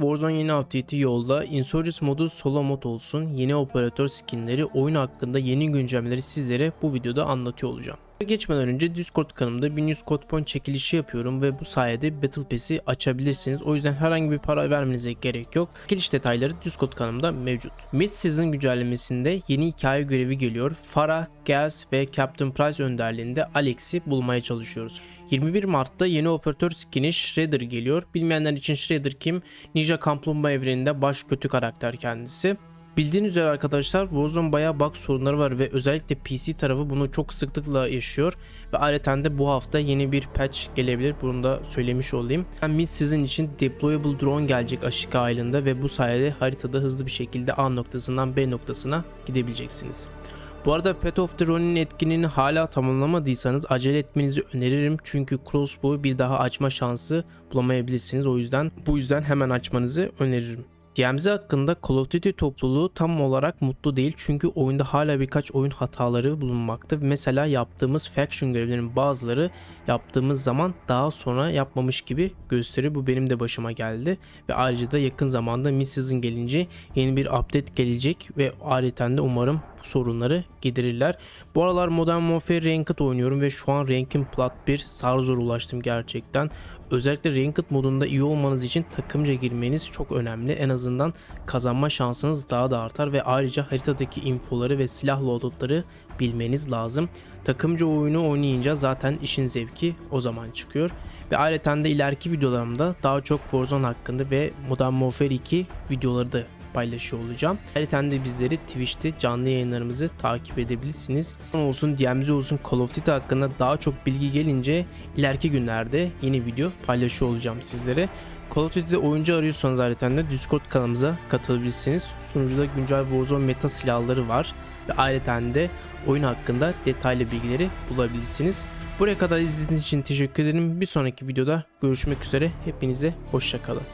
Warzone yeni update'i yolda. Insurgents modu solo mod olsun. Yeni operatör skinleri, oyun hakkında yeni güncellemeleri sizlere bu videoda anlatıyor olacağım. Geçmeden önce Discord kanalımda 1100 kod point çekilişi yapıyorum ve bu sayede Battle Pass'i açabilirsiniz. O yüzden herhangi bir para vermenize gerek yok. Çekiliş detayları Discord kanalımda mevcut. Mid Season güncellemesinde yeni hikaye görevi geliyor. Farah, Gaz ve Captain Price önderliğinde Alex'i bulmaya çalışıyoruz. 21 Mart'ta yeni operatör skini Shredder geliyor. Bilmeyenler için Shredder kim? Ninja Kaplumbağa evreninde baş kötü karakter kendisi. Bildiğiniz üzere arkadaşlar Warzone bayağı bug sorunları var ve özellikle PC tarafı bunu çok sıklıkla yaşıyor. Ve ayrıca de bu hafta yeni bir patch gelebilir. Bunu da söylemiş olayım. Yani mid season için deployable drone gelecek Ashika Island'da ve bu sayede haritada hızlı bir şekilde A noktasından B noktasına gidebileceksiniz. Bu arada Path of the Ronin'in etkinliğini hala tamamlamadıysanız acele etmenizi öneririm. Çünkü crossbow'u bir daha açma şansı bulamayabilirsiniz. O yüzden bu yüzden hemen açmanızı öneririm. DMZ hakkında Call of Duty topluluğu tam olarak mutlu değil çünkü oyunda hala birkaç oyun hataları bulunmakta. Mesela yaptığımız faction görevlerinin bazıları yaptığımız zaman daha sonra yapmamış gibi gösteriyor. Bu benim de başıma geldi ve ayrıca da yakın zamanda mid season gelince yeni bir update gelecek ve ayrıca de umarım bu sorunları giderirler. Bu aralar Modern Warfare Ranked oynuyorum ve şu an rankim plat 1 zar zor ulaştım gerçekten. Özellikle Ranked modunda iyi olmanız için takımca girmeniz çok önemli. En azından kazanma şansınız daha da artar ve ayrıca haritadaki infoları ve silah loadoutları bilmeniz lazım. Takımca oyunu oynayınca zaten işin zevki o zaman çıkıyor. Ve ayrıca de ileriki videolarımda daha çok Warzone hakkında ve Modern Warfare 2 videoları da paylaşıyor olacağım. Ayrıca de bizleri Twitch'te canlı yayınlarımızı takip edebilirsiniz. Olsun DMZ olsun Call of Duty hakkında daha çok bilgi gelince ileriki günlerde yeni video paylaşıyor olacağım sizlere. Call of Duty'de oyuncu arıyorsanız ayrıca de Discord kanalımıza katılabilirsiniz. Sunucuda güncel Warzone meta silahları var ve ayrıca de oyun hakkında detaylı bilgileri bulabilirsiniz. Buraya kadar izlediğiniz için teşekkür ederim. Bir sonraki videoda görüşmek üzere. Hepinize hoşçakalın.